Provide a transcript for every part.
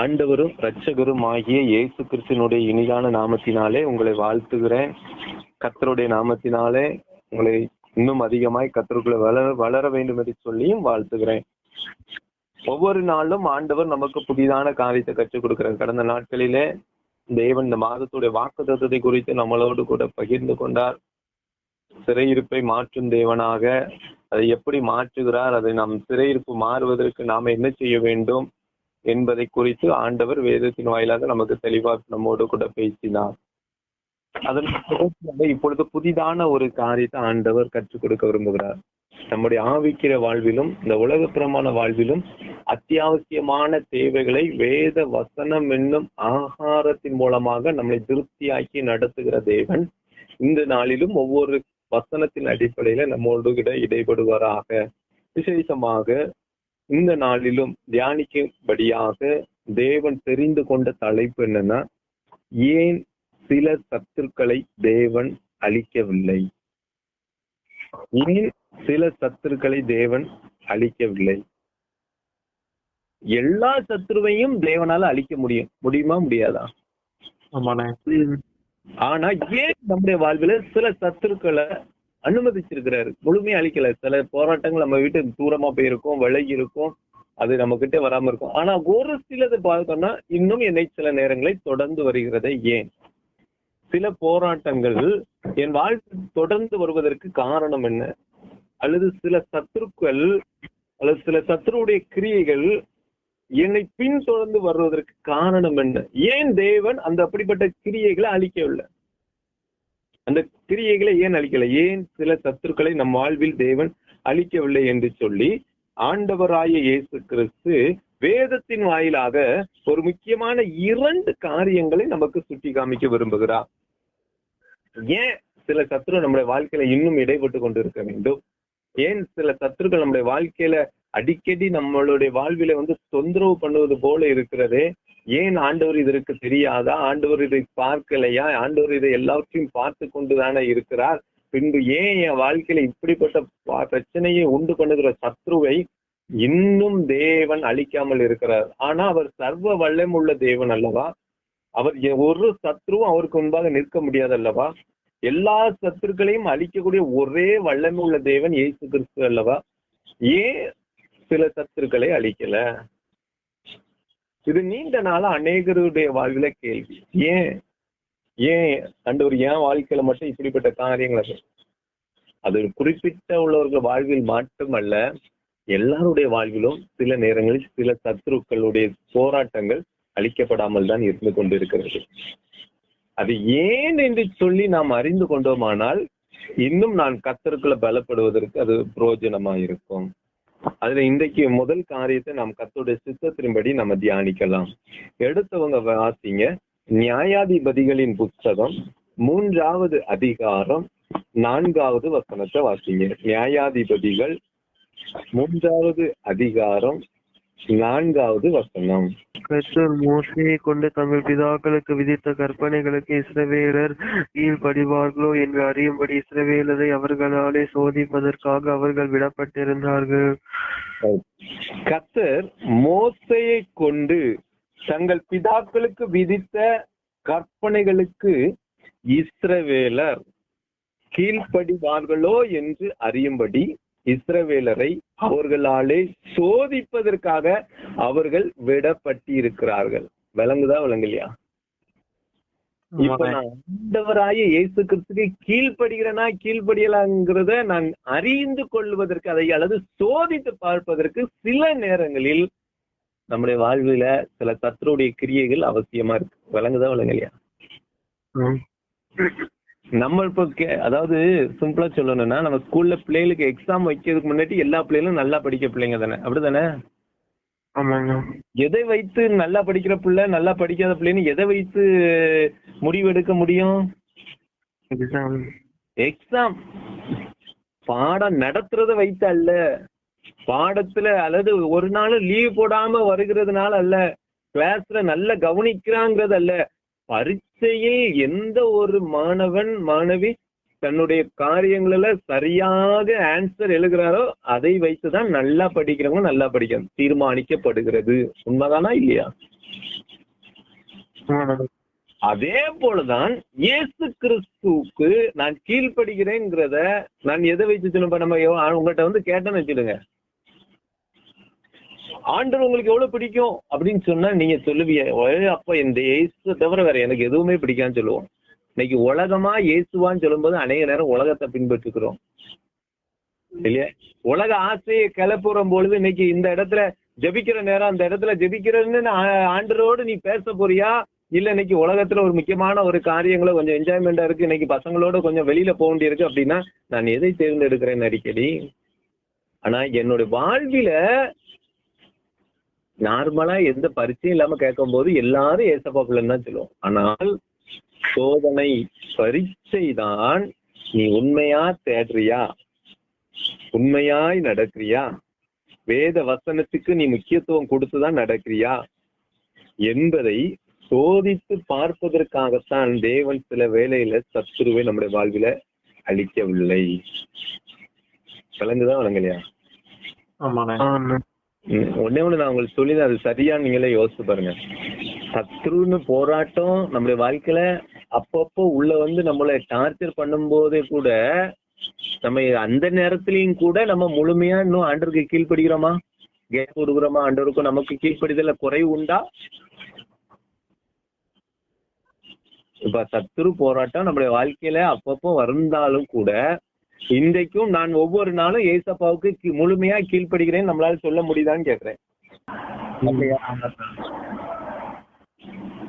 ஆண்டவரும் இரட்சகரும் ஆகிய இயேசு கிறிஸ்தினுடைய இனிதான நாமத்தினாலே உங்களை வாழ்த்துகிறேன். கத்தருடைய நாமத்தினாலே உங்களை இன்னும் அதிகமாய் கத்தருக்குள்ள வளர வளர வேண்டும் என்று சொல்லியும் வாழ்த்துகிறேன். ஒவ்வொரு நாளும் ஆண்டவர் நமக்கு புதிதான காரியத்தை கற்றுக் கொடுக்கிறார். கடந்த நாட்களிலே தேவன் இந்த மாதத்துடைய வாக்குத்தத்தத்தை குறித்து நம்மளோடு கூட பகிர்ந்து கொண்டார். சிறையிருப்பை மாற்றும் தேவனாக அதை எப்படி மாற்றுகிறார் அதை நம் சிறையிருப்பு மாறுவதற்கு நாம என்ன செய்ய வேண்டும் என்பதை குறித்து ஆண்டவர் வேதத்தின் வாயிலாக நமக்கு தெளிவாக நம்மோடு கூட பேசினார். அதன் இப்பொழுது புதிதான ஒரு காரியத்தை ஆண்டவர் கற்றுக் கொடுக்க விரும்புகிறார். நம்முடைய ஆவிக்கிற வாழ்விலும் இந்த உலகப்புறமான வாழ்விலும் அத்தியாவசியமான தேவைகளை வேத வசனம் என்னும் ஆகாரத்தின் மூலமாக நம்மளை திருப்தியாக்கி நடத்துகிற தேவன் இந்த நாளிலும் ஒவ்வொரு வசனத்தின் அடிப்படையில நம்மோடு கூட இடைபடுவாராக. விசேஷமாக இந்த நாளிலும் தியானிக்கும்படியாக தேவன் தெரிந்து கொண்ட தலைப்பு என்னன்னா ஏன் சில சத்துருக்களை தேவன் அழிக்கவில்லை? ஏன் சில சத்துருக்களை தேவன் அழிக்கவில்லை? எல்லா சத்துருவையும் தேவனால அழிக்க முடியும். முடியுமா முடியாதா? ஆனா ஏன் நம்முடைய வாழ்வில சில சத்துருக்களை அனுமதிச்சிருக்கிறாரு. முழுமையா அழிக்கல. சில போராட்டங்கள் நம்ம வீட்டு தூரமா போயிருக்கோம் விலகி இருக்கும். அது நம்ம கிட்ட வராம இருக்கும். ஆனா ஒரு சிலது பார்த்தோம்னா இன்னும் என்னை சில நேரங்களில் தொடர்ந்து வருகிறதை ஏன்? சில போராட்டங்கள் என் வாழ்க்கை தொடர்ந்து வருவதற்கு காரணம் என்ன? அல்லது சில சத்துருக்கள் அல்லது சில சத்துருடைய கிரியைகள் என்னை பின்தொடர்ந்து வருவதற்கு காரணம் என்ன? ஏன் தேவன் அந்த அப்படிப்பட்ட கிரியைகளை அழிக்கவில்லை? அந்த கிரியைகளை ஏன் அழிக்கல? ஏன் சில சத்துருக்களை நம் வாழ்வில் தேவன் அழிக்கவில்லை என்று சொல்லி ஆண்டவராய இயேசு கிறிஸ்து வேதத்தின் வாயிலாக ஒரு முக்கியமான இரண்டு காரியங்களை நமக்கு சுட்டி காமிக்க விரும்புகிறார். ஏன் சில சத்துரு நம்முடைய வாழ்க்கையில இன்னும் இடைப்பட்டு கொண்டு இருக்க வேண்டும்? ஏன் சில சத்துருக்கள் நம்முடைய வாழ்க்கையில அடிக்கடி நம்மளுடைய வாழ்வில வந்து தொந்தரவு பண்ணுவது போல இருக்கிறதே? ஏன் ஆண்டவர் இதற்கு தெரியாதா? ஆண்டவர் இதை பார்க்கலையா? ஆண்டவர் இதை எல்லாவற்றையும் பார்த்து கொண்டுதானே இருக்கிறார். பின்பு ஏன் என் வாழ்க்கையில இப்படிப்பட்ட பிரச்சனையை உண்டு பண்ணுகிற சத்ருவை இன்னும் தேவன் அழிக்காமல் இருக்கிறார். ஆனா அவர் சர்வ வல்லமுள்ள தேவன் அல்லவா? அவர் ஒரு சத்ருவும் அவருக்கு முன்பாக நிற்க முடியாது அல்லவா? எல்லா சத்துருக்களையும் அழிக்கக்கூடிய ஒரே வல்லமை உள்ள தேவன் இயேசு கிறிஸ்து அல்லவா? ஏன் சில சத்துருக்களை அழிக்கல? இது நீண்ட நாளா அநேகருடைய வாழ்வில கேள்வி. ஏன்? ஏன் அண்டவர் ஏன் வாழ்க்கையில மட்டும் இப்படிப்பட்ட காரியங்களை அது குறிப்பிட்ட உள்ளவர்கள் வாழ்வில் மட்டுமல்ல எல்லாருடைய வாழ்விலும் சில நேரங்களில் சில சத்துருக்களுடைய போராட்டங்கள் அழிக்கப்படாமல் தான் இருந்து கொண்டிருக்கிறது. அது ஏன் என்று சொல்லி நாம் அறிந்து கொண்டோமானால் இன்னும் நான் கத்தருக்குள்ள பலப்படுவதற்கு அது பிரயோஜனமா இருக்கும் அதுல இன்றைக்கு முதல் காரியத்தை நாம் கத்தருடைய சித்தத்தின்படி நம்ம தியானிக்கலாம். எடுத்தவங்க வாசிங்க. நியாயாதிபதிகளின் புத்தகம் மூன்றாவது அதிகாரம் நான்காவது வசனத்தை வாசிங்க. நியாயாதிபதிகள் மூன்றாவது அதிகாரம் நான்காவது வசனம். கர்த்தர் மோசையை கொண்டு தங்கள் பிதாக்களுக்கு விதித்த கற்பனைகளுக்கு இஸ்ரவேலர் கீழ்ப்படிவார்களோ என்று அறியும்படி இஸ்ரவேலரை அவர்களாலே சோதிப்பதற்காக அவர்கள் விடப்பட்டிருந்தார்கள். கர்த்தர் மோசையை கொண்டு தங்கள் பிதாக்களுக்கு விதித்த கற்பனைகளுக்கு இஸ்ரவேலர் கீழ்ப்படிவார்களோ என்று அறியும்படி இஸ்ரவேலரை அவர்களாலே சோதிப்பதற்காக அவர்கள் விடப்பட்டிருக்கிறார்கள். விளங்குதா விளங்கலையா? இப்ப நான் ஆண்டவராய இயேசு கிறிஸ்துக்கு கீழ்ப்படுகிறனா கீழ்ப்படியலாங்கிறத நான் அறிந்து கொள்வதற்கு அதை அல்லது சோதித்து பார்ப்பதற்கு சில நேரங்களில் நம்முடைய வாழ்வில சில சத்துருடைய கிரியைகள் அவசியமா இருக்கு. விளங்குதா விளங்கலையா. நம்ம இப்போ அதாவது சிம்பிளா சொல்லணும்னா நம்ம ஸ்கூல்ல பிள்ளைகளுக்கு எக்ஸாம் வைக்கிறதுக்கு முன்னாடி எல்லா பிள்ளைகளும் நல்லா படிக்க பிள்ளைங்க தானே? அப்படிதானே ஆமாங்க. எதை வைத்து நல்லா படிக்கிற பிள்ளை நல்லா படிக்காத பிள்ளைன்னு எதை வைத்து முடிவெடுக்க முடியும்? எக்ஸாம் எக்ஸாம் பாடம் நடத்துறத வைத்து அல்ல. பாடத்துல அல்லது ஒரு நாள் லீவ் போடாம வருகிறதுனால அல்ல. கிளாஸ்ல நல்ல கவனிக்கிறாங்கிறது அல்ல. பரீட்சையில் எந்த ஒரு மாணவன் மாணவி தன்னுடைய காரியங்களில சரியாக ஆன்சர் எழுதுகிறாரோ அதை வைத்துதான் நல்லா படிக்கிறவங்க நல்லா படிக்க தீர்மானிக்கப்படுகிறது. உண்மைதானா இல்லையா? அதே போலதான் இயேசு கிறிஸ்துவுக்கு நான் கீழ்ப்படுகிறேங்கிறத நான் எதை வச்சு சொல்லுவேன்? நம்ம உங்கள்ட்ட வந்து கேட்டேன்னு வச்சுடுங்க ஆண்டவர் உங்களுக்கு எவ்வளவு பிடிக்கும் அப்படின்னு சொன்னா நீங்க சொல்லுவீங்க அப்ப இந்த இயேசு தவிர வேற எனக்கு எதுவுமே பிடிக்கான்னு சொல்லுவோம். இன்னைக்கு உலகமா இயேசுவான்னு சொல்லும்போது அநேக நேரம் உலகத்தை பின்பற்றுக்கிறோம் இல்லையா? உலக ஆசையை கிளப்புற பொழுது இன்னைக்கு இந்த இடத்துல ஜெபிக்கிற நேரம் அந்த இடத்துல ஜெபிக்கிறன்னு ஆண்டரோடு நீ பேச போறியா? இல்ல இன்னைக்கு உலகத்துல ஒரு முக்கியமான ஒரு காரியங்களை கொஞ்சம் என்ஜாய்மெண்டா இருக்கு இன்னைக்கு பசங்களோட கொஞ்சம் வெளியில போக வேண்டியிருக்கு அப்படின்னா நான் எதை தேர்ந்தெடுக்கிறேன் அடிக்கடி? ஆனா என்னோட வாழ்வில நார்மலா எந்த பரிச்சையும் இல்லாம கேட்கும் போது எல்லாரும் ஏசப்பா பிள்ளைன்னு தான் சொல்லுவோம். ஆனால் சோதனை பரீட்சை தான் நீ உண்மையா தேடுறியா? உண்மையாய் நடக்கிறியா? வேத வசனத்துக்கு நீ முக்கியத்துவம் கொடுத்துதான் நடக்கிறியா? என்பதை சோதித்து பார்ப்பதற்காகத்தான் தேவன் சில வேளையில சத்துருவை நம்முடைய வாழ்வில அளிக்கவில்லை. விளங்குதான் விளங்கலையா? ஒன்னே ஒண்ணு நான் உங்களுக்கு சொல்லி அது சரியா நீங்களே யோசிச்சு பாருங்க. சத்ருன்னு போராட்டம் நம்முடைய வாழ்க்கையில அப்பப்போ உள்ள வந்து நம்மளை டார்ச்சர் பண்ணும்போதே கூட நம்ம அந்த நேரத்திலயும் கூட நம்ம முழுமையா இன்னும் ஆண்டருக்கு கீழ்ப்படுகிறோமா? கேப் கொடுக்குறோமா? ஆண்டவருக்கும் நமக்கு கீழ்ப்படிதல குறைவு உண்டா? இப்ப சத்துரு போராட்டம் நம்முடைய வாழ்க்கையில அப்பப்போ வந்தாலும் கூட இன்றைக்கும் நான் ஒவ்வொரு நாளும் ஏசப்பாவுக்கு முழுமையா கீழ்ப்படுகிறேன். நம்மளால சொல்ல முடியுதான்னு கேக்குறேன்?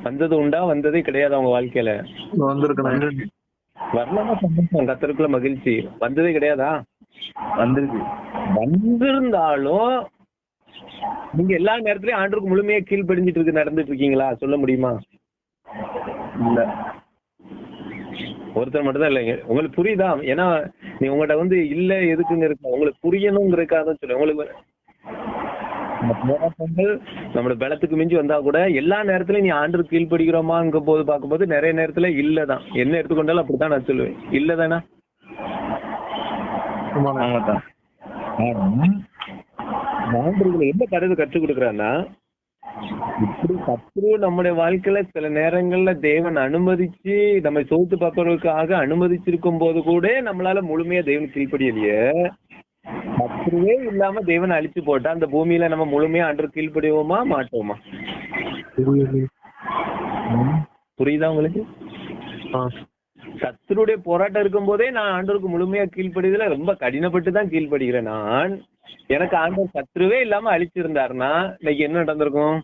வந்தது உண்டா? வந்ததே கிடையாது அவங்க வாழ்க்கையில. வரலாமா சந்தோஷம். கத்தருக்குள்ள மகிழ்ச்சி. வந்ததே கிடையாதா? வந்திருக்கு. வந்திருந்தாலும் நீங்க எல்லா நேரத்திலயும் ஆண்டுக்கு முழுமையா கீழ்ப்படிஞ்சிட்டு இருக்கு நடந்துட்டு இருக்கீங்களா? சொல்ல முடியுமா? இல்ல. ஒருத்தர் மட்டும் தான் இல்லைங்க. உங்களுக்கு புரியுதா? ஏன்னா நீ உங்கள்ட்ட வந்து இல்ல எதுக்குங்க இருக்கு உங்களுக்கு புரியணுங்கிறதுக்காக தான் சொல்றேன் உங்களுக்கு நம்மளோட பலத்துக்கு மிஞ்சி வந்தா கூட எல்லா நேரத்திலயும் நீ ஆண்டு கீழ்ப்படுகிறோமாங்க போது பார்க்கும்போது நிறைய நேரத்துல இல்லதான் என்ன எடுத்துக்கொண்டாலும் அப்படித்தான் நான் சொல்லுவேன் இல்லதானா ஆமாதான் ஆண்டவர்கள் என்ன கருது கற்றுக் கொடுக்குறான்னா இப்படி சத்ரு நம்முடைய வாழ்க்கையில சில நேரங்கள்ல தேவன் அனுமதிச்சு நம்ம சோத்து பார்ப்பதற்காக அனுமதிச்சிருக்கும் போது கூட நம்மளால முழுமையா தேவன் கீழ்ப்படியலையே சத்ருவே இல்லாம தேவன் அழிச்சு போட்டா அந்த பூமியில நம்ம முழுமையா அன்று கீழ்ப்படிவோமா மாட்டோமா? புரியுதா உங்களுக்கு? சத்துருடைய போராட்டம் இருக்கும் போதே நான் ஆண்டவருக்கு முழுமையா கீழ்ப்படியதுல ரொம்ப கடினப்பட்டு தான் கீழ்ப்படுகிறேன் நான். எனக்கு ஆண்டவர் சத்ருவே இல்லாம அழிச்சிருந்தாருன்னா இன்னைக்கு என்ன நடந்திருக்கும்?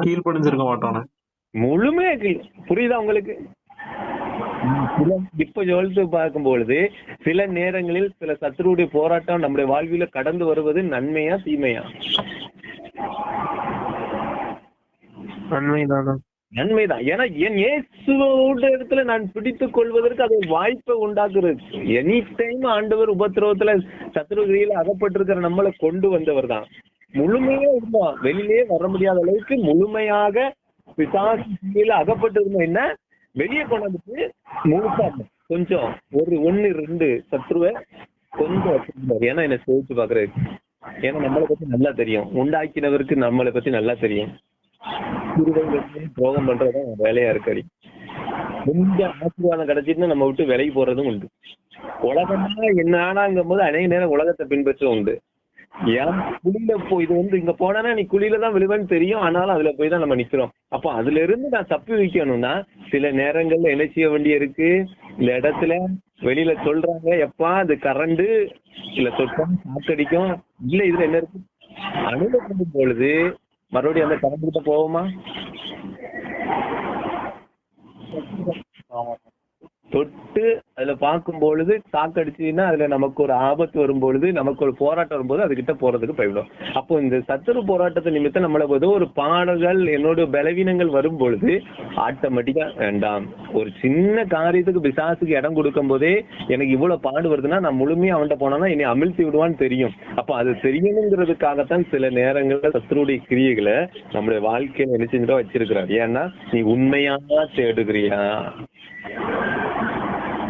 கீழ்ப்படிஞ்சிருக்க மாட்டோண்ணே முழுமையா கீழ் புரியுதா உங்களுக்கு? இப்ப யோசித்து பார்க்கும் பொழுது சில நேரங்களில் சில சத்துருடைய போராட்டம் நம்முடைய வாழ்வில கடந்து வருவது நன்மையா தீமையா? நன்மைதானா. நன்மைதான். ஏன்னா என் இயேசுவோட இடத்துல நான் பிடித்துக் கொள்வதற்கு அது வாய்ப்பை உண்டாக்குறது. எனி டைம் ஆண்டவர் உபத்திரவத்துல சத்ருகிரியில அகப்பட்டிருக்கிற நம்மளை கொண்டு வந்தவர் தான் முழுமையா இருந்தோம் வெளியிலேயே வர முடியாத அளவுக்கு முழுமையாக பிசாசில அகப்பட்டு இருந்தோம் என்ன? வெளியே கொண்டாந்துட்டு முழுசா கொஞ்சம் ஒரு ஒண்ணு ரெண்டு சத்ருவை கொஞ்சம் ஏன்னா என்ன சோதிச்சு பாக்குறது ஏன்னா நம்மளை பத்தி நல்லா தெரியும். உண்டாக்கினவருக்கு நம்மளை பத்தி நல்லா தெரியும். சிறுவர்களுக்கு துரோகம் பண்றதுதான் வேலையா வேலையா இருக்காடி கொஞ்சம் ஆசீர்வாதம் கிடைச்சிட்டு நம்ம விட்டு விலைக்கு போறதும் உண்டு. உலகம்னா என்ன ஆனாங்கும் போது அநேக நேரம் உலகத்தை பின்பற்ற உண்டு. ஏன்? குழியில போய் இது வந்து இங்க போனா நீ குழியில தான் விழுவேன்னு தெரியும். ஆனாலும் அதுல போய் தான் நம்ம நிக்கிறோம். அப்போ அதுல இருந்து நான் தப்பி வைக்கணும்னா சில நேரங்கள்ல என்ன செய்ய வேண்டிய இருக்கு? இந்த இடத்துல வெளியில சொல்றாங்க எப்பா அது கரண்டு இல்ல தொட்டம் சாக்கடிக்கும் இல்ல இதுல என்ன இருக்கு? அனுபவப்படும் பொழுது மறுபடியும் அந்த கரண்ட் கிட்ட போவோமா தொட்டு அதுல பார்க்கும் பொழுது தாக்கடிச்சுன்னா அதுல நமக்கு ஒரு ஆபத்து வரும் பொழுது நமக்கு ஒரு போராட்டம் வரும்போது அதுகிட்ட போறதுக்கு போயிடும் அப்போ இந்த சத்துரு போராட்டத்தை நிமித்தம் நம்மள ஏதோ ஒரு பாடல்கள் என்னோட பலவீனங்கள் வரும் பொழுது ஆட்டோமேட்டிக்கா வேண்டாம். ஒரு சின்ன காரியத்துக்கு பிசாசுக்கு இடம் கொடுக்கும் போதே எனக்கு இவ்வளவு பாடு வருதுன்னா நான் முழுமையா அவன்கிட்ட போனா இனி அமிழ்த்தி விடுவான்னு தெரியும். அப்ப அது தெரியணுங்கிறதுக்காகத்தான் சில நேரங்கள்ல சத்துருடைய கிரியைகளை நம்மளுடைய வாழ்க்கையில நினைச்சுட்டு வச்சிருக்கிறார். ஏன்னா நீ உண்மையா தேடுகிறியா?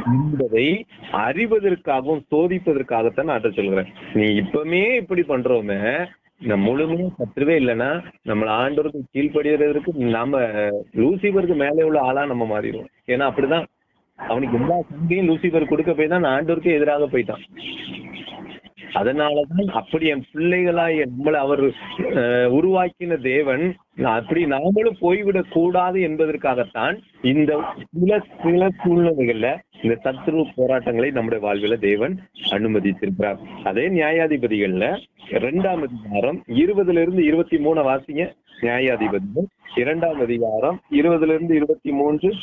என்பதை அறிவதற்காகவும் சோதிப்பதற்காகத்தான் நான் அதை சொல்கிறேன். நீ இப்பவுமே இப்படி பண்றோமே நம்ம முழுமையா பற்றவே இல்லைன்னா நம்மள ஆண்டோருக்கு கீழ்ப்படுகிறதுக்கு நாம லூசிபருக்கு மேலே உள்ள ஆளா நம்ம மாறிடுவோம். ஏன்னா அப்படிதான். அவனுக்கு எல்லா சங்கையும் லூசிபர் கொடுக்க போய் தான் ஆண்டோருக்கு எதிராக போயிட்டான். அதனாலதான் அப்படி என் பிள்ளைகளாய் நம்மளை அவர் உருவாக்கின தேவன் அப்படி நாமளும் போய்விடக் கூடாது என்பதற்காகத்தான் இந்த சில சில சூழ்நிலைகள்ல இந்த சத்ரு போராட்டங்களை நம்முடைய வாழ்வில தேவன் அனுமதித்திருக்கிறார். அதே நியாயாதிபதிகள்ல இரண்டாம் அதிகாரம் இருபதுல இருந்து இருபத்தி மூணு வாசிங்க. நியாயாதிபதிகள் இரண்டாம் அதிகாரம் இருபதுல இருந்து இருபத்தி மூன்று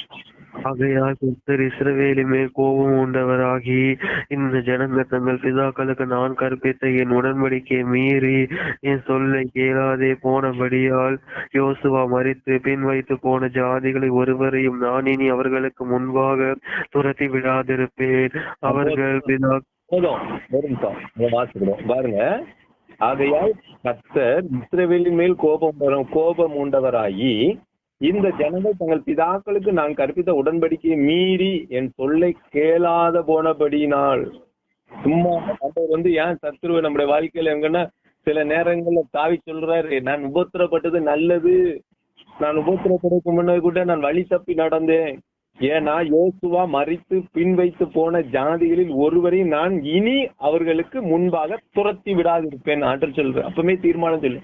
ஆகையால் கர்த்தர் இஸ்ரவேலின் மேல் கோபம் உண்டவராகி இந்த ஜனங்கள் தங்கள் பிதாக்களுக்கு நான் கற்பித்த என் உடன்படிக்கையை மீறி என் சொல்லை கேளாதே போனபடியால் யோசுவா மறித்து பின் வைத்து போன ஜாதிகளை ஒருவரையும் நான் இனி அவர்களுக்கு முன்பாக துரத்தி விடாதிருப்பேன். அவர்கள் பிதா போதும் ஒரு நிமிஷம் அதை வாசிக்கிறோம் பாருங்க. ஆகையால் கர்த்தர் இஸ்ரவேலின் மேல் கோபம் வரும் கோபம் உண்டவராகி இந்த ஜனங்கள் தங்கள் பிதாக்களுக்கு நான் கற்பித்த உடன்படிக்கையை மீறி என் சொல்லை கேளாத போனபடினால் சும்மா ஆண்டவர் வந்து ஏன் சத்துருவை நம்முடைய வாழ்க்கையில எங்கன்னா சில நேரங்கள்ல தாவி சொல்றாரு நான் உபத்திரப்பட்டது நல்லது. நான் உபத்திரப்படுறதுக்கு முன்னாடி கூட நான் வழி தப்பி நடந்தேன். ஏன்னா யோசுவா மறித்து பின் வைத்து போன ஜாதிகளில் ஒருவரையும் நான் இனி அவர்களுக்கு முன்பாக துரத்தி விடாதிருப்பேன். ஆற்றல் சொல்றேன் அப்பவுமே தீர்மானம் சொல்லு.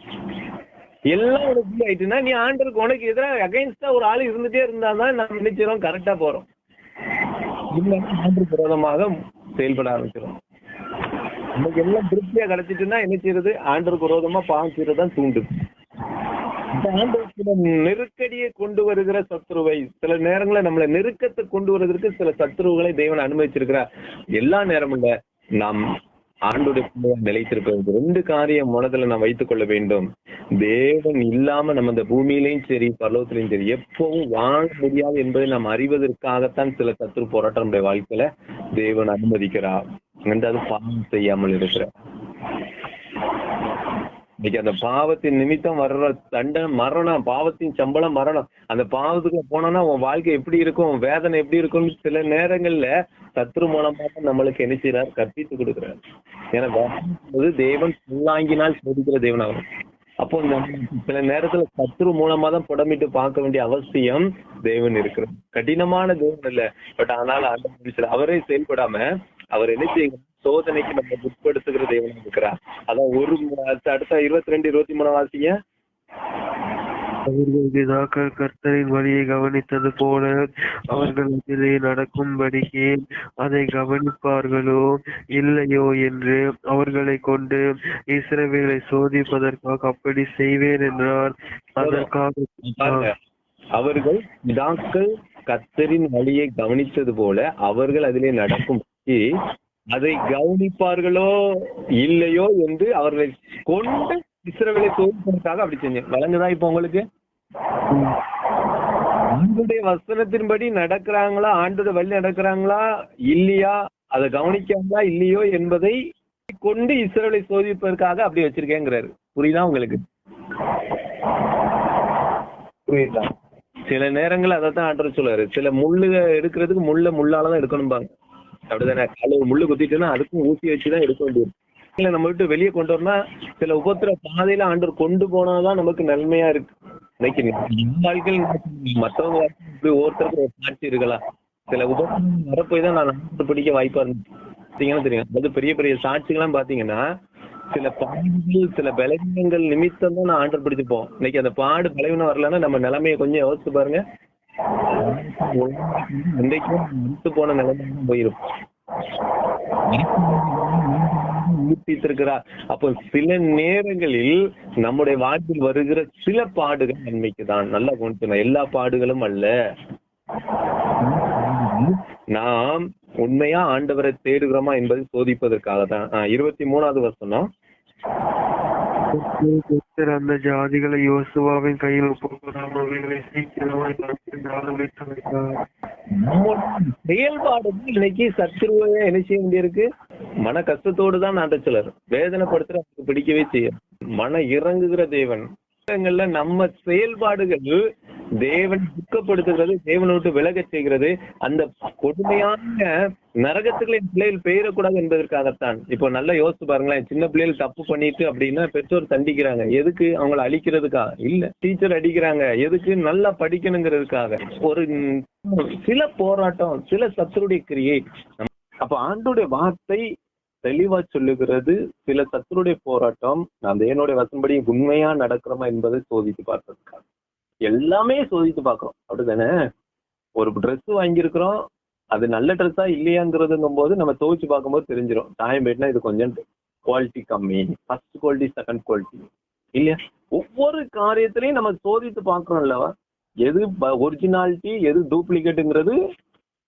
எல்லாம் உனக்கு ஆயிட்டுன்னா நீ ஆண்டருக்கு உனக்கு எதிராக அகைன்ஸ்டா ஒரு ஆள் இருந்துட்டே இருந்தாதான் நம்ம நினைச்சிடும் கரெக்டா போறோம். இல்லைன்னா ஆண்டருக்கு விரோதமாக செயல்பட ஆரம்பிச்சிடும் நமக்கு எல்லாம் திருப்தியா கிடைச்சிட்டுன்னா என்ன செய்யறது? ஆண்டருக்கு விரோதமா பாவம் தான் தூண்டுது நெருக்கடியை கொண்டு வருகிற சத்துருவை சில நேரங்கள நம்மளை நெருக்கத்தை கொண்டு வருவதற்கு சில சத்துருவுகளை தேவன் அனுமதிச்சிருக்கிறார். எல்லா நேரமும் இல்ல நாம் ஆண்டுடைய பிள்ளையா நிலைத்திருப்பது ரெண்டு காரியம் மனதுல நாம் வைத்துக் கொள்ள வேண்டும். தேவன் இல்லாம நம்ம இந்த பூமியிலையும் சரி பரலோகத்திலையும் சரி எப்பவும் வாழ முடியாது என்பதை நாம் அறிவதற்காகத்தான் சில சத்துரு போராட்டம் நம்முடைய வாழ்க்கையில தேவன் அனுமதிக்கிறார். ரெண்டாவது பாவம் செய்யாமல் இருக்கிறார். இன்னைக்கு அந்த பாவத்தின் நிமித்தம் வர்ற தண்டனை மரணம் பாவத்தின் சம்பளம் மரணம். அந்த பாவத்துக்கு போனோம்னா உன் வாழ்க்கை எப்படி இருக்கும்? உன் வேதனை எப்படி இருக்கும்னு சில நேரங்கள்ல சத்ரு மூலமாக நம்மளுக்கு என்ன கற்பித்து கொடுக்கிறார். ஏன்னா தேவன் புல்லாங்கினால் சோதிக்கிற தேவன் அவர் அப்போ சில நேரத்துல சத்ரு மூலமா தான் புடமிட்டு பார்க்க வேண்டிய அவசியம் தேவன் இருக்கிறார் கடினமான தேவன் இல்ல. பட் ஆனால் அவரே செயல்படாம அவர் என்ன செய்யணும் சோதனைக்கு நம்ம உட்படுத்துகிற தேவன் இருக்கிறார் அதான் ஒரு அடுத்த இருபத்தி ரெண்டு இருபத்தி மூணு வாசிங்க. அவர்கள் பிதாக்கள் கர்த்தரின் வழியை கவனித்தது போல அவர்கள் இதிலே நடக்கும்படிக்கு அதை கவனிப்பார்களோ இல்லையோ என்று அவர்களை கொண்டு இஸ்ரவேலை சோதிப்பதற்காக அப்படி செய்வேன் என்றார். அதற்காக அவர்கள் பிதாக்கள் கத்தரின் வழியை கவனித்தது போல அவர்கள் அதிலே நடக்கும்படி அதை கவனிப்பார்களோ இல்லையோ என்று அவர்களை கொண்டு இஸ்ரவேலை சோதிப்பதற்காக அப்படி செஞ்சேன். வழங்குதா இப்ப உங்களுக்கு? ஆண்டுடைய வசனத்தின்படி நடக்கிறாங்களா? ஆண்டுடைய வழி நடக்கிறாங்களா? இல்லையா? அதை கவனிக்காங்களா இல்லையோ என்பதை கொண்டு இஸ்ரவேலை சோதிப்பதற்காக அப்படி வச்சிருக்கேங்கிறாரு. புரியுதா உங்களுக்கு? புரியுதா? சில நேரங்கள் அதை தான் ஆண்டவர் சொல்லுவாரு. சில முள்ளு எடுக்கிறதுக்கு முள்ள முள்ளால தான் எடுக்கணும்பாங்க. அப்படிதானே? கால ஒரு முள்ளு குத்திட்டுன்னா அதுக்கும் ஊசி வச்சுதான் எடுக்க வேண்டியது. இல்ல நம்ம விட்டு வெளியே கொண்டு வரனா சில உபத்திர பாதையில ஆண்டவர் கொண்டு போனாதான் நமக்கு நன்மையா இருக்கு. நினைக்கிறீங்க வாழ்க்கையில் மற்றவங்க வாழ்க்கையில் இப்படி ஒவ்வொருத்தருக்கு ஒரு சாட்சி இருக்கலாம். சில உபத்திரம் வரப்போய் தான் நான் பிடிக்க வாய்ப்பா இருந்துச்சுங்கன்னா தெரியும்? அதாவது பெரிய பெரிய சாட்சிகள்லாம் பாத்தீங்கன்னா சில பாடுகள் சில பலவீனங்கள் நிமித்தம் தான் நான் ஆண்டர் பிடிச்சுப்போம் இன்னைக்கு அந்த பாடு பலவீனம் வரலன்னா நம்ம நிலைமையை கொஞ்சம் யோசிச்சு பாருங்க. இன்றைக்கும் மறுத்து போன நிலைமை போயிரும் ஊட்டித்திருக்கிறார் அப்போ சில நேரங்களில் நம்முடைய வாழ்வில் வருகிற சில பாடுகள் நன்மைக்கு தான் நல்லா கொண்டு எல்லா பாடுகளும் அல்ல. நாம் உண்மையா ஆண்டவரை தேடுகிறோமா என்பதை சோதிப்பதற்காக தான் ஆஹ் இருபத்தி மூணாவது வருஷம் அந்த ஜாதிகளை யோசுவாவின் கையில் ஒப்புக்கொடாமல் அவைகளை சீக்கிரமாய் இன்னைக்கு சத்துருவை என்ன செய்ய வேண்டியிருக்கு? மன கஷ்டத்தோடு தான் நாட்ட சிலர் வேதனைப்படுத்துற அவருக்கு பிடிக்கவே செய்யும். மன இறங்குகிற தேவன். இடங்கள்ல நம்ம செயல்பாடுகள் தேவன் துக்கப்படுத்துகிறது தேவனை விட்டு விலக செய்கிறது. அந்த கொடுமையான நரகத்துக்குள்ள என் பிள்ளைகள் பெயரக்கூடாது என்பதற்காகத்தான். இப்போ நல்லா யோசிச்சு பாருங்களேன் சின்ன பிள்ளைகள் தப்பு பண்ணிட்டு அப்படின்னா பெற்றோர் தண்டிக்கிறாங்க. எதுக்கு அவங்கள அழிக்கிறதுக்கா? இல்ல டீச்சர் அடிக்கிறாங்க. எதுக்கு? நல்லா படிக்கணுங்கிறதுக்காக. ஒரு சில போராட்டம் சில சத்துருடைய கிரியை அப்ப ஆண்டுடைய வார்த்தை தெளிவா சொல்லுகிறது. சில சத்துருடைய போராட்டம் நான் என்னுடைய வசம்படி உண்மையா நடக்கிறோமா என்பதை சோதித்து பார்ப்பதற்காக. எல்லாமே சோதித்து பார்க்கிறோம். அப்படிதானே ஒரு ட்ரெஸ் வாங்கியிருக்கிறோம். அது நல்ல ட்ரெஸ்ஸா இல்லையாங்கிறதுங்கும் போது நம்ம துவைச்சு பார்க்கும்போது தெரிஞ்சிடும் டைம் போயிட்டுனா இது கொஞ்சம் குவாலிட்டி கம்மி. ஃபர்ஸ்ட் குவாலிட்டி செகண்ட் குவாலிட்டி இல்லையா? ஒவ்வொரு காரியத்திலையும் நம்ம சோதித்து பார்க்கிறோம் இல்லவா எது ஒரிஜினாலிட்டி எது டூப்ளிகேட்டுங்கிறது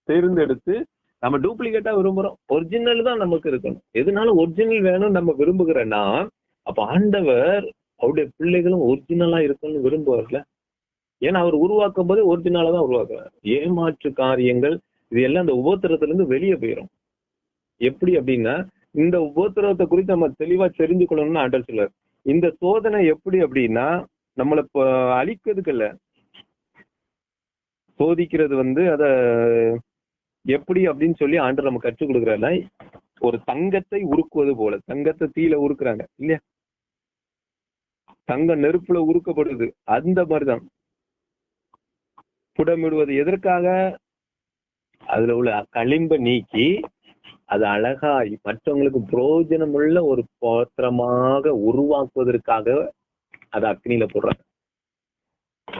தேர்ந்தெடுத்து நம்ம டூப்ளிகேட்டா விரும்புறோம். ஒரிஜினல் தான் நமக்கு இருக்கணும். எதுனால ஒரிஜினல் வேணும் நம்ம விரும்புகிறேன்னா அப்ப ஆண்டவர் அவருடைய பிள்ளைகளும் ஒரிஜினலா இருக்கணும்னு விரும்புவார்ல. ஏன்னா அவர் உருவாக்கும் போது ஒரிஜினலா தான் உருவாக்குறாரு. ஏமாற்று காரியங்கள் இது எல்லாம் அந்த உபோத்திரத்துல இருந்து வெளியே போயிடும் எப்படி அப்படின்னா இந்த உபோத்திரத்தை குறித்து நம்ம தெளிவா தெரிஞ்சு கொள்ளணும்னு ஆண்டர் சொல்லுவார் இந்த சோதனை எப்படி அப்படின்னா நம்மளை இப்போ அழிக்கிறதுக்கு இல்ல. சோதிக்கிறது வந்து அத எப்படி அப்படின்னு சொல்லி ஆண்டர் நம்ம கற்றுக் கொடுக்குறாருல ஒரு தங்கத்தை உருக்குவது போல. தங்கத்தை தீயில உருக்குறாங்க இல்லையா? தங்கம் நெருப்புல உருக்கப்படுது. அந்த மாதிரிதான். புடமிடுவது எதற்காக? அதுல உள்ள களிம்பை நீக்கி அது அழகாய் மற்றவங்களுக்கு பிரயோஜனமுள்ள ஒரு பாத்திரமாக உருவாக்குவதற்காக அது அக்னியில போடுறாங்க.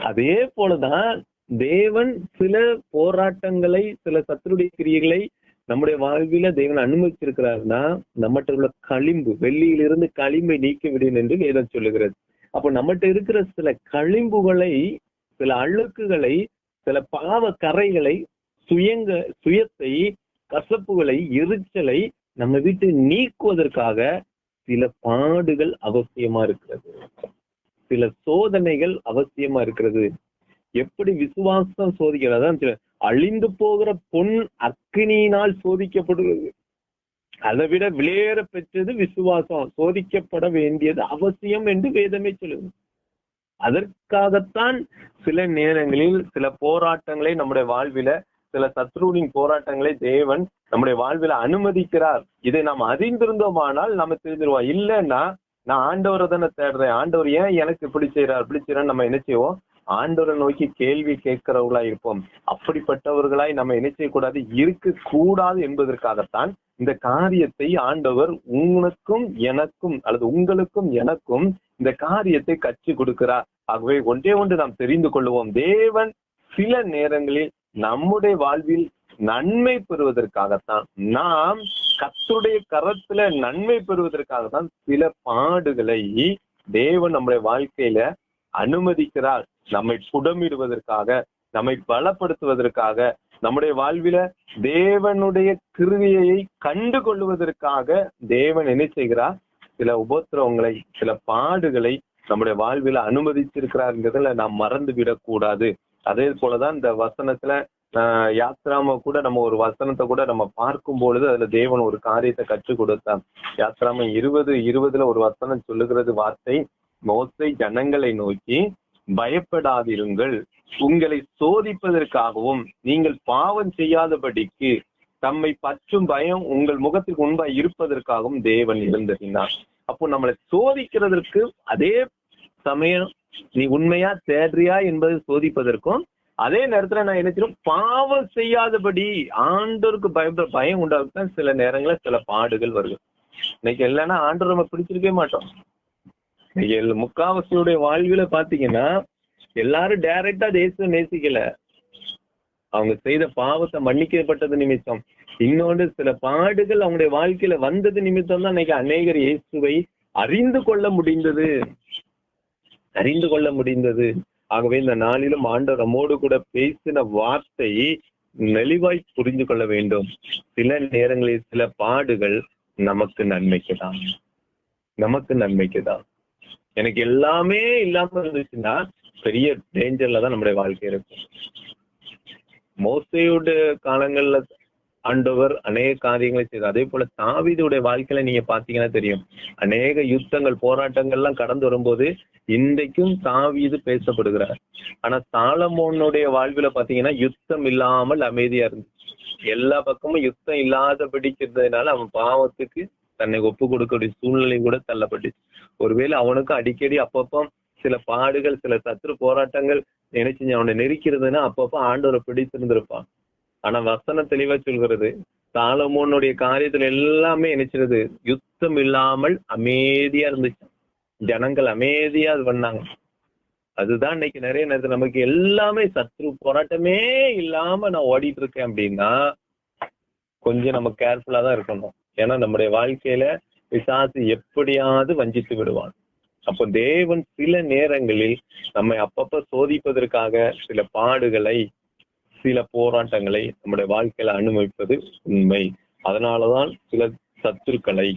அதே போலதான் தேவன் சில போராட்டங்களை சில சத்துருடைய கிரியைகளை நம்முடைய வாழ்வில தேவன் அனுமதிச்சிருக்கிறாருன்னா நம்மகிட்ட உள்ள களிம்பு வெள்ளியிலிருந்து களிம்பை நீக்க விடும் என்று வேதம் சொல்லுகிறது. அப்போ நம்மகிட்ட இருக்கிற சில களிம்புகளை சில அழுக்குகளை சில பாவ கரைகளை சுயங்க சுயத்தை கசப்புகளை எரிச்சலை நம்ம வீட்டு நீக்குவதற்காக சில பாடுகள் அவசியமா இருக்கிறது. சில சோதனைகள் அவசியமா இருக்கிறது. எப்படி விசுவாசம் சோதிக்கிறது? சில அழிந்து போகிற பொன் அக்னியினால் சோதிக்கப்படுகிறது. அதை விட விளையேற பெற்றது விசுவாசம். சோதிக்கப்பட வேண்டியது அவசியம் என்று வேதமே சொல்லுது. அதற்காகத்தான் சில நேரங்களில் சில போராட்டங்களை நம்முடைய வாழ்வில சில சத்ருவின் போராட்டங்களை தேவன் நம்முடைய வாழ்வில அனுமதிக்கிறார். இதை நாம் அறிந்திருந்தோமானால் நம்ம தெரிஞ்சிருவோம் இல்லைன்னா நான் ஆண்டவரை தானே தேடுறேன். ஆண்டவர் ஏன் எனக்கு இப்படி செய்யறார் இப்படி செய்யறான்னு நம்ம என்ன செய்வோம்? ஆண்டவரை நோக்கி கேள்வி கேட்கிறவர்களா இருப்போம். அப்படிப்பட்டவர்களாய் நம்ம என்ன செய்யக்கூடாது? இருக்க கூடாது என்பதற்காகத்தான் இந்த காரியத்தை ஆண்டவர் உனக்கும் எனக்கும் அல்லது உங்களுக்கும் எனக்கும் இந்த காரியத்தை கற்றுக் கொடுக்கிறார். ஆகவே ஒன்றே ஒன்று நாம் தெரிந்து கொள்வோம் தேவன் சில நேரங்களில் நம்முடைய வாழ்வில் நன்மை பெறுவதற்காகத்தான் நாம் கத்துடைய கரத்துல நன்மை பெறுவதற்காகத்தான் சில பாடுகளை தேவன் நம்முடைய வாழ்க்கையில அனுமதிக்கிறார். நம்மை புடமிடுவதற்காக நம்மை பலப்படுத்துவதற்காக நம்முடைய வாழ்வில தேவனுடைய கிருவியை கண்டு கொள்வதற்காக தேவன் என்ன செய்கிறார்? சில உபத்திரவங்களை சில பாடுகளை நம்முடைய வாழ்வில அனுமதிச்சிருக்கிறாருங்கிறதுல நாம் மறந்து விடக்கூடாது. அதே போலதான் இந்த வசனத்துல ஆஹ் யாத்ராம கூட நம்ம ஒரு வசனத்தை கூட நம்ம பார்க்கும் பொழுது அதுல தேவன் ஒரு காரியத்தை கற்றுக் கொடுத்தார். யாத்ராம இருபது இருபதுல ஒரு வசனம் சொல்லுகிறது வார்த்தை மோசை ஜனங்களை நோக்கி பயப்படாதிருங்கள். உங்களை சோதிப்பதற்காகவும் நீங்கள் பாவம் செய்யாதபடிக்கு தம்மை பற்றும் பயம் உங்கள் முகத்திற்கு உண்பாய் இருப்பதற்காகவும் தேவன் இருந்திருந்தார் அப்போ நம்மளை சோதிக்கிறதற்கு அதே சமயம் நீ உண்மையா தேடுறியா என்பதை சோதிப்பதற்கும் அதே நேரத்துல நான் என்ன செய்யணும்? பாவம் செய்யாதபடி ஆண்டோருக்கு பயப்பட பயம் உண்டாகத்தான் சில நேரங்களில் சில பாடுகள் வருது. இன்னைக்கு இல்லைன்னா ஆண்டோர் நம்ம பிடிச்சிருக்கவே மாட்டோம். இன்னைக்கு எல்லா- முக்காவாசியுடைய வாழ்வில பாத்தீங்கன்னா எல்லாரும் டைரக்டா தேசம் நேசிக்கல. அவங்க செய்த பாவத்தை மன்னிக்கப்பட்டது நிமித்தம். இன்னொன்று சில பாடுகள் அவங்களுடைய வாழ்க்கையில வந்தது நிமித்தம் தான் இன்னைக்கு அநேகர் இயேசுவை அறிந்து கொள்ள முடிந்தது. அறிந்து கொள்ள முடிந்தது. ஆகவே இந்த நாளிலும் ஆண்டவர் நம்மோடு கூட பேசின வார்த்தை நெளிவாய் புரிந்து கொள்ள வேண்டும். சில நேரங்களில் சில பாடுகள் நமக்கு நன்மைக்கு தான். நமக்கு நன்மைக்கு தான். எனக்கு எல்லாமே இல்லாம இருந்துச்சுன்னா பெரிய டேஞ்சர்ல தான் நம்முடைய வாழ்க்கை இருக்கும். மோசையோட காலங்கள்ல ஆண்டவர் அநேக காரியங்களை செய்தார். அதே போல தாவிதுடைய வாழ்க்கையில நீங்க பாத்தீங்கன்னா தெரியும். அநேக யுத்தங்கள் போராட்டங்கள்லாம் கடந்து வரும்போது இன்றைக்கும் தாவீது பேசப்படுகிறார். ஆனா சாலமோனுடைய வாழ்வில பாத்தீங்கன்னா யுத்தம் இல்லாமல் அமைதியா இருந்துச்சு. எல்லா பக்கமும் யுத்தம் இல்லாதபடிக்கிறதுனால அவன் பாவத்துக்கு தன்னை ஒப்பு கொடுக்கக்கூடிய சூழ்நிலை கூட தள்ளப்பட்டுச்சு. ஒருவேளை அவனுக்கும் அடிக்கடி அப்பப்போ சில பாடுகள் சில சத்துரு போராட்டங்கள் நினைச்சு அவனை நெருக்கிறதுன்னா அப்பப்போ ஆண்டவரை பிடித்திருந்திருப்பான். ஆனா வசனம் தெளிவா சொல்கிறது சாலமோனுடைய காரியத்துல எல்லாமே நினைச்சிருது யுத்தம் இல்லாமல் அமைதியா இருந்துச்சு ஜனங்கள் அமைதியா அது பண்ணாங்க. அதுதான் இன்னைக்கு நிறைய நேரத்துல நமக்கு எல்லாமே சத்ரு போராட்டமே இல்லாம நான் ஓடிட்டு இருக்கேன் அப்படின்னா கொஞ்சம் நம்ம கேர்ஃபுல்லா தான் இருக்கணும். ஏன்னா நம்முடைய வாழ்க்கையில பிசாசு எப்படியாவது வஞ்சித்து விடுவான். அப்போ தேவன் சில நேரங்களில் நம்மை அப்பப்ப சோதிப்பதற்காக சில பாடுகளை சில போராட்டங்களை நம்முடைய வாழ்க்கையில அனுபவிப்பது உண்மை. அதனாலதான் சில சத்துருக்களை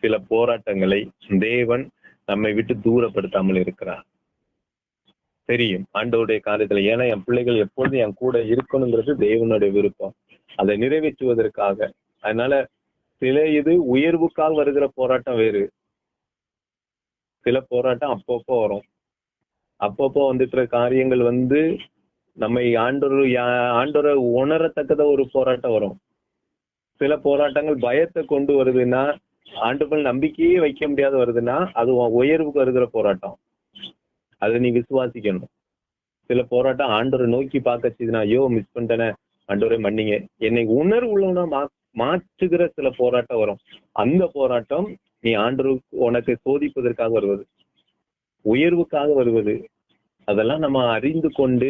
சில போராட்டங்களை தேவன் நம்மை விட்டு தூரப்படுத்தாமல் இருக்கிறார். தெரியும் ஆண்டவருடைய காரியத்துல. ஏன்னா என் பிள்ளைகள் எப்பொழுதும் என் கூட இருக்கணுங்கிறது தேவனுடைய விருப்பம். அதை நிறைவேற்றுவதற்காக. அதனால சில இது உயர்வுக்காக வருகிற போராட்டம் வேறு. சில போராட்டம் அப்பப்போ வரும். அப்பப்போ வந்துட்டு காரியங்கள் வந்து நம்மை ஆண்டொரு ஆண்டோரை உணரத்தக்கத ஒரு போராட்டம் வரும். சில போராட்டங்கள் பயத்தை கொண்டு வருதுன்னா ஆண்டுகள் நம்பிக்கையே வைக்க முடியாத வருதுன்னா அது உயர்வுக்கு வருகிற போராட்டம். அதை நீ விசுவாசிக்கணும். சில போராட்டம் ஆண்டோரை நோக்கி பார்க்க ஐயோ மிஸ் பண்ணிட்டேனே ஆண்டோரை மன்னிங்க. என்னை உணர்வு உள்ளவனா மா மாற்றுகிற சில போராட்டம் வரும். அந்த போராட்டம் நீ ஆண்டவருக்கு உனக்கு சோதிப்பதற்காக வருவது உயர்வுக்காக வருவது அதெல்லாம் நம்ம அறிந்து கொண்டு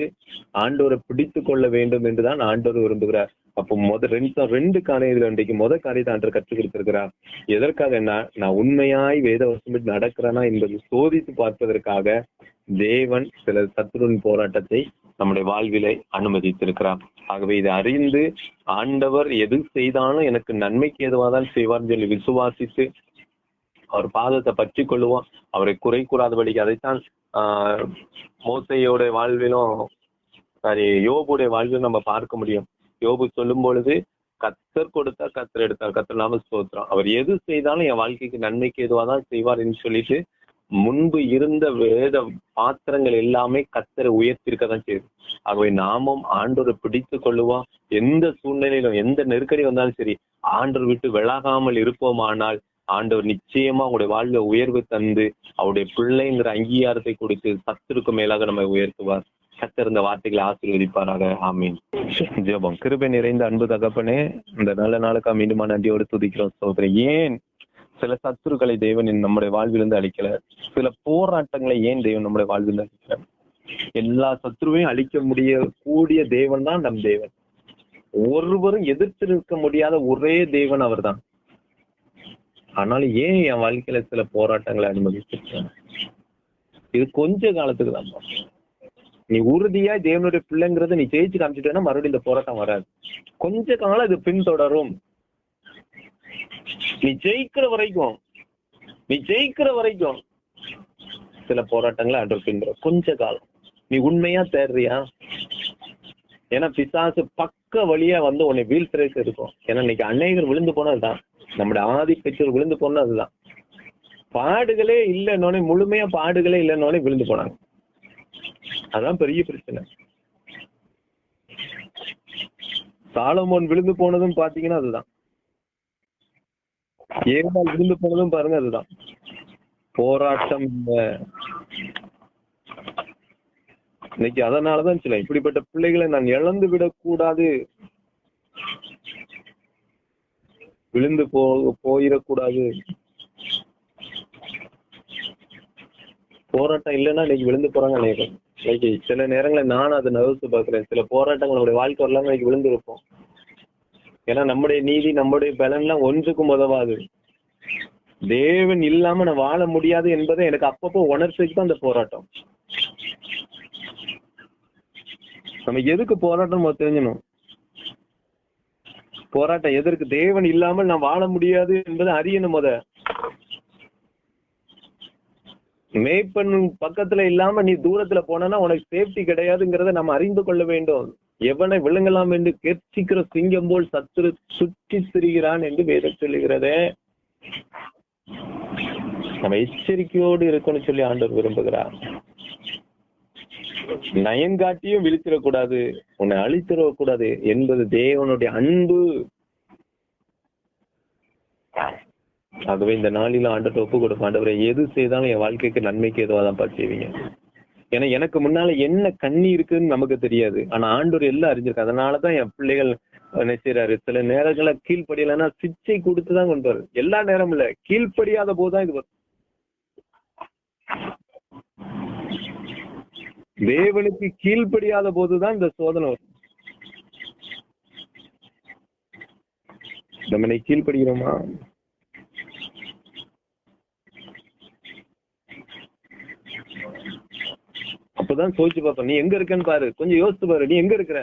ஆண்டோரை பிடித்து கொள்ள வேண்டும் என்றுதான் ஆண்டோர் விரும்புகிறார். அப்போ முத ரெண்டு ரெண்டு காரியங்கள் இன்றைக்கு முத காரியத்தை ஆண்டர் கற்றுக் கொடுத்திருக்கிறார். எதற்காக என்ன நான் உண்மையாய் வேத வசம் நடக்கிறேனா என்பது சோதித்து பார்ப்பதற்காக தேவன் சில சத்துருவின் போராட்டத்தை நம்முடைய வாழ்விலை அனுமதித்திருக்கிறார். ஆகவே இதை அறிந்து ஆண்டவர் எது செய்தாலும் எனக்கு நன்மைக்கு எதுவாதான் செய்வார்னு சொல்லி விசுவாசித்து அவர் பாதத்தை பற்றி கொள்ளுவோம். அவரை குறை கூறாதபடிக்கு அதைத்தான் ஆஹ் மோசையோட வாழ்விலும் சாரி யோபுடைய வாழ்விலும் நம்ம பார்க்க முடியும். யோபு சொல்லும் பொழுது கத்தர் கொடுத்தா கத்தர் எடுத்தார். கத்தர் நாம ஸ்தோத்திரம். அவர் எது செய்தாலும் என் வாழ்க்கைக்கு நன்மைக்கு எதுவாதான் செய்வார் என்று சொல்லிட்டு முன்பு இருந்த வேத பாத்திரங்கள் எல்லாமே கத்தரை உயர்த்திருக்க தான் செய்யுது ஆகவே நாமும் ஆண்டோரை பிடித்து கொள்ளுவோம். எந்த சூழ்நிலையிலும் எந்த நெருக்கடி வந்தாலும் சரி ஆண்டவர் விட்டு விலகாமல் இருப்போமானால் ஆண்டவர் நிச்சயமா அவங்களுடைய வாழ்வை உயர்வு தந்து அவருடைய பிள்ளைங்கிற அங்கீகாரத்தை கொடுத்து சத்துருக்கு மேலாக நம்மை உயர்த்துவார். கத்தர் இந்த வார்த்தைகளை ஆசீர்வதிப்பாராக. ஆமீன். ஜெபம். கிருபை நிறைந்த அன்பு தகப்பனே இந்த நல்ல நாளுக்கா மீண்டுமா நன்றியோடு துதிக்கிறோம் சோதரன் ஏன் சில சத்துருக்களை தேவன் நம்முடைய வாழ்விலிருந்து அழிக்கல? சில போராட்டங்களை ஏன் தெய்வன் நம்முடைய வாழ்விலிருந்து அழிக்கல? எல்லா சத்துருவையும் அழிக்க முடிய கூடிய தேவன் தான் நம் தேவன். ஒருவரும் எதிர்த்து நிற்க முடியாத ஒரே தேவன் அவர்தான். ஆனாலும் ஏன் என் வாழ்க்கையில சில போராட்டங்களை அனுமதிச்சிருக்கேன்? இது கொஞ்ச காலத்துக்கு தான் நீ உறுதியா தேவனுடைய பிள்ளைங்கிறத நீ ஜெயிச்சு காமிச்சிட்டேன்னா மறுபடியும் இந்த போராட்டம் வராது. கொஞ்ச காலம் இது பின்தொடரும். நீ ஜெயிக்கிற வரைக்கும் நீ ஜெயிக்கிற வரைக்கும் சில போராட்டங்களை அன்று பின்புற கொஞ்ச காலம். நீ உண்மையா தேடுறியா? ஏன்னா பிசாசு பக்க வழியா வந்து உன்னை வீல் பிரேஸ் இருக்கும். ஏன்னா இன்னைக்கு அநேகர் விழுந்து போனதுதான். நம்முடைய ஆதி பெற்றோர் விழுந்து போனது அதுதான். பாடுகளே இல்லைன்னொடனே முழுமையா பாடுகளே இல்லைன்னொடனே விழுந்து போனாங்க. அதான் பெரிய பிரச்சனை. சாலமோன் விழுந்து போனதும் பாத்தீங்கன்னா அதுதான். ஏவாள் விழுந்து போனதும் பாருங்க அதுதான். போராட்டம் இன்னைக்கு அதனாலதான் சில இப்படிப்பட்ட பிள்ளைகளை நான் இழந்து விடக்கூடாது. விழுந்து போ போயிடக்கூடாது. போராட்டம் இல்லைன்னா இன்னைக்கு விழுந்து போறாங்க அநேகம் இன்னைக்கு சில நேரங்களில் நானும் அதை நகர்த்து பார்க்குறேன். சில போராட்டங்கள் நம்முடைய வாழ்க்கை வரலாம் இன்னைக்கு விழுந்து இருப்போம் ஏன்னா நம்முடைய நீதி நம்முடைய பலன்லாம் ஒன்றுக்கும் உதவாது. தேவன் இல்லாம நான் வாழ முடியாது என்பதை எனக்கு அப்பப்போ உணர்ச்சிக்கு தான் அந்த போராட்டம். நம்ம எதுக்கு போராட்டம் நம்ம தெரிஞ்சணும் போராட்டம் எதற்கு? தேவன் இல்லாமல் நான் வாழ முடியாது என்பதை அறியணும் முத. மேய்ப்பன் பக்கத்துல இல்லாம நீ தூரத்துல போனா உனக்கு சேஃப்டி கிடையாதுங்கிறத நம்ம அறிந்து கொள்ள வேண்டும். எவனை விழுங்கலாம் என்று கெர்ச்சிக்கிற சிங்கம் போல் சத்துரு சுற்றி திரிகிறான் என்று வேதம் சொல்லுகிறதே. நம்ம எச்சரிக்கையோடு இருக்கணும்னு சொல்லி ஆண்டவர் விரும்புகிறார். நயங்காட்டியும் விழித்திடக்கூடாது. உன்னை அழித்திடக்கூடாது என்பது தேவனுடைய அன்பு. ஆகவே இந்த நாளில ஆண்டு ஒப்பு கொடுப்ப ஆண்டவரை எது செய்தாலும் என் வாழ்க்கைக்கு நன்மைக்கு எதுவாக தான் செய்வீங்க. ஏன்னா எனக்கு முன்னால என்ன கண்ணி இருக்குன்னு நமக்கு தெரியாது. ஆனா ஆண்டோர் எல்லாம் அறிஞ்சிருக்கு அதனாலதான் என் பிள்ளைகள் என்ன செய்யறாரு சில நேரங்களை கீழ்ப்படியலைன்னா சிச்சை கொடுத்துதான் கொண்டு வரும் எல்லா நேரமும் இல்ல. கீழ்படியாத போதுதான் இது வரும். தேவனுக்கு கீழ்ப்படியாத போதுதான் இந்த சோதனை வரும். நம்மனை கீழ்படுகிறோமா அப்பதான் சோதிச்சு பார்ப்போம். நீ எங்க இருக்கன்னு பாரு. கொஞ்சம் யோசிச்சு பாரு. நீ எங்க இருக்கிற?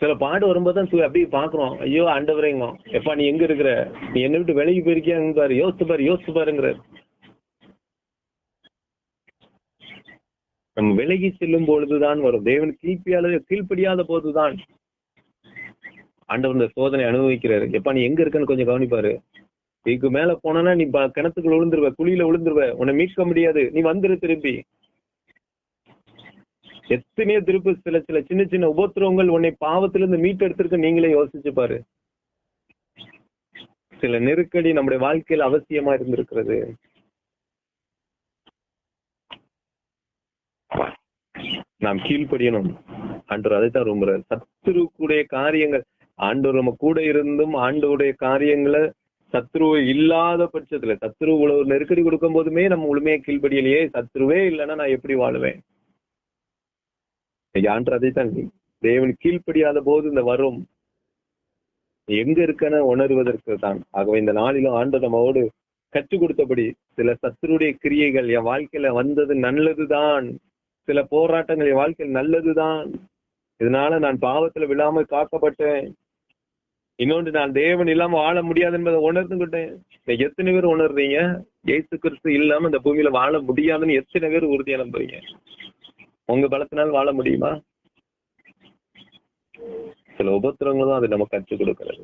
சில பாடு வரும்போதுதான் அப்படியே பாக்குறோம் ஐயோ ஆண்டவரேங்க. எப்பா நீ எங்க இருக்கிற? நீ என்ன விட்டு விலகி போயிருக்கியாங்க பாரு. யோசிச்சு பாரு யோசிச்சு பாருங்கிற நம் விலகி செல்லும் பொழுதுதான் வரும். தேவன் கீழ்ப்பியாளர் கீழ்ப்படியாத போதுதான். ஆண்டவர் இந்த சோதனை அனுபவிக்கிறாரு. எப்பா நீ எங்க இருக்கன்னு கொஞ்சம் கவனிப்பாரு. இதுக்கு மேல போனா நீ கிணத்துக்குள்ள விழுந்துருவ குழியில விழுந்துருவ. உன்னை மீட்க முடியாது. நீ வந்துரு திருப்பி எத்தனையோ திருப்பி சில சில சின்ன சின்ன உபத்திரவங்கள் உன்னை பாவத்திலிருந்து மீட்டெடுத்திருக்க நீங்களே யோசிச்சு பாரு. சில நெருக்கடி நம்முடைய வாழ்க்கையில் அவசியமா இருந்திருக்கிறது. நாம் கீழ்ப்படியணும். ஆண்டவர் அதைத்தான் விரும்புறாரு. சத்துருக்குடைய காரியங்கள் ஆண்டவர் நம்ம கூட இருந்தும் ஆண்டவருடைய காரியங்களை சத்ருவு இல்லாத பட்சத்துல சத்ரு இவ்வளவு நெருக்கடி கொடுக்கும் போதுமே நம்ம முழுமையா கீழ்படியிலேயே சத்ருவே இல்லைன்னா நான் எப்படி வாழுவேன்? ஆண்டு அதைத்தான் தேவன் கீழ்ப்படியாத போது இந்த வரும். எங்க இருக்கன உணர்வதற்கு தான். ஆகவே இந்த நாளிலும் ஆண்டு நம்மோடு கற்றுக் கொடுத்தபடி சில சத்ருடைய கிரியைகள் என் வாழ்க்கையில வந்தது நல்லதுதான். சில போராட்டங்கள் என் வாழ்க்கையில் நல்லதுதான். இதனால நான் பாவத்துல விழாமல் காக்கப்பட்டேன். இன்னொன்று நான் தேவன் இல்லாம வாழ முடியாது என்பதை உணர்ந்துகிட்டேன் எத்தனை பேர் உணர்றீங்க? இயேசு கிறிஸ்து இல்லாம இந்த பூமியில வாழ முடியாதுன்னு எத்தனை பேர் உறுதியா நம்புறீங்க? உங்க பலத்தினால் வாழ முடியுமா? சில உபத்திரங்களும் தான் அது நமக்கு கற்றுக் கொடுக்கிறது.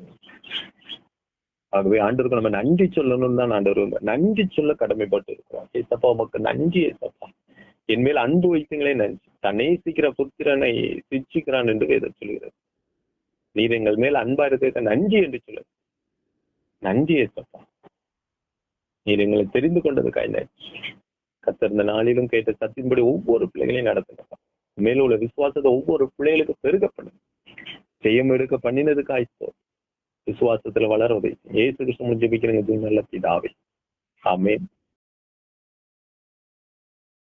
ஆகவே ஆண்டவருக்கு நம்ம நன்றி சொல்லணும்னு தான் ஆண்டவர் நன்றி சொல்ல கடமைப்பட்டு இருக்கிறோம் ஏசப்பா உமக்கு நன்றி ஏசப்பா. என் மேல் அன்பு வைத்தீங்களே நன்றி தன்னை சீக்கிர புத்திரனை சிச்சிக்கிறான் என்று வேதம் சொல்கிறது. நீர் எங்கள் மேல் அன்பா இருக்க நஞ்சி என்று சொல்லு நஞ்சி ஏசப்பா நீர் எங்களை தெரிந்து கொண்டது நன்றி. கத்தர் இந்த நாளிலும் கேட்ட சத்தின்படி ஒவ்வொரு பிள்ளைகளையும் நடத்தினப்பா மேல உள்ள விசுவாசத்தை ஒவ்வொரு பிள்ளைகளுக்கு பெருகப்படும் செய்யம் எடுக்க பண்ணினதுக்காய் காய்ச்சோ விசுவாசத்துல வளர உதவி ஏசு கிருஷ்ணன் ஜெபிக்கிறங்க. நல்ல பிதாவே. ஆமேன்.